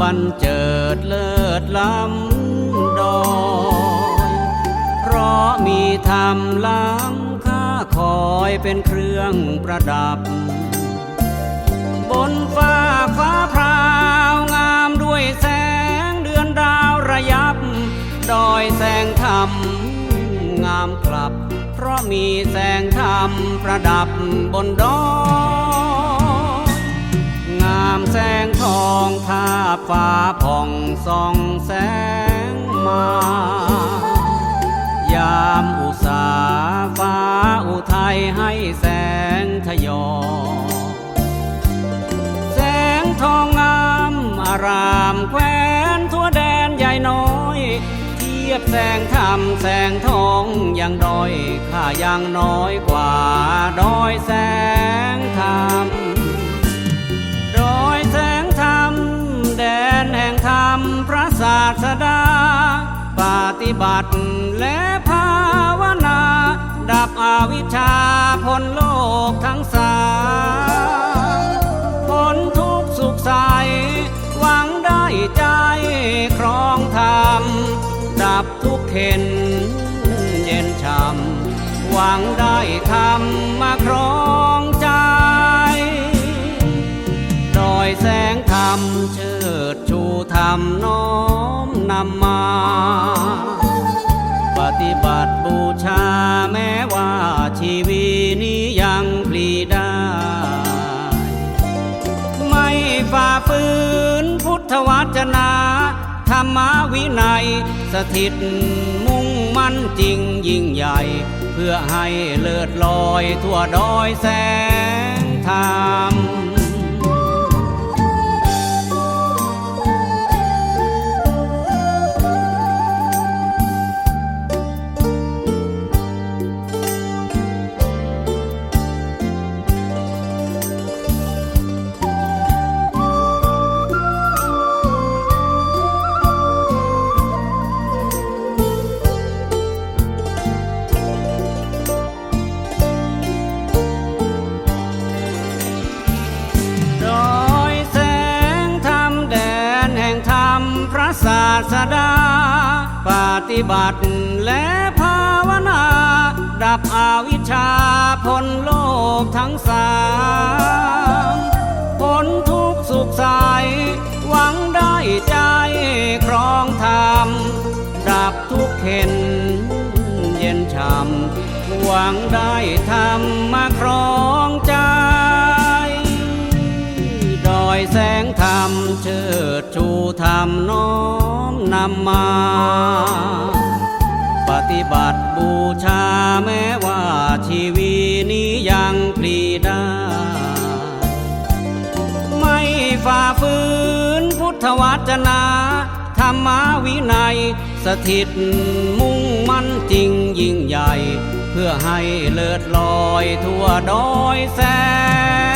บันเจิดเลิศล้ำดอยเพราะมีธรรมล้ำค่าคอยเป็นเครื่องประดับ บนฟ้าฟ้าพราวงามด้วยแสงเดือนดาวระยับ ดอยแสงธรรมงามกลับ เพราะมีแสงธรรมประดับบนดอย ฟ้าผ่องส่องแสงมา ยามอุสาฟ้าอุทัยให้แสงทยอ แสงทองงามอารามแควนทั่วแดนใหญ่น้อย เทียบแสงธรรมแสงทองยังดอยข้ายังน้อยกว่าดอยแสงธรรม ศาสดา ปฏิบัติและภาวนา ดับอวิชชาพ้นโลกทั้งสามพ้นทุกสุขใส หวังได้ใจครองธรรม ดับทุกเข็นเย็นช่ำหวังได้ธรรมมาครองใจดอยแสงธรรมเชิดชูธรรมน้อ ฏิบัติบูชาแม้ว่าชีวิตนี้ยังปลีได้ ไม่ฝ่าฝืนพุทธวจนะธรรมวินัยสถิตมุ่งมั่นจริงยิ่งใหญ่ เพื่อให้เลิศลอยทั่วดอยแสงธรรม สดา ปฏิบัติและภาวนา ดับอาวิชชาพ้นโลกทั้งสามพ้นทุกสุขใสหวังได้ใจครองธรรม ดับทุกเข็นเย็นช่ำหวังได้ธรรมมาครองใจดอยแสงธรรมเชิดชูธรรมน้อม นำมา ปฏิบัติบูชาแม้ว่าชีวิตนี้ยังปลีด้ไม่ฝ่าฝืนพุทธวจนะธรรมวินัยสถิตมุ่งมั่นจริงยิ่งใหญ่ เพื่อให้เลิศลอยทั่วดอยแสง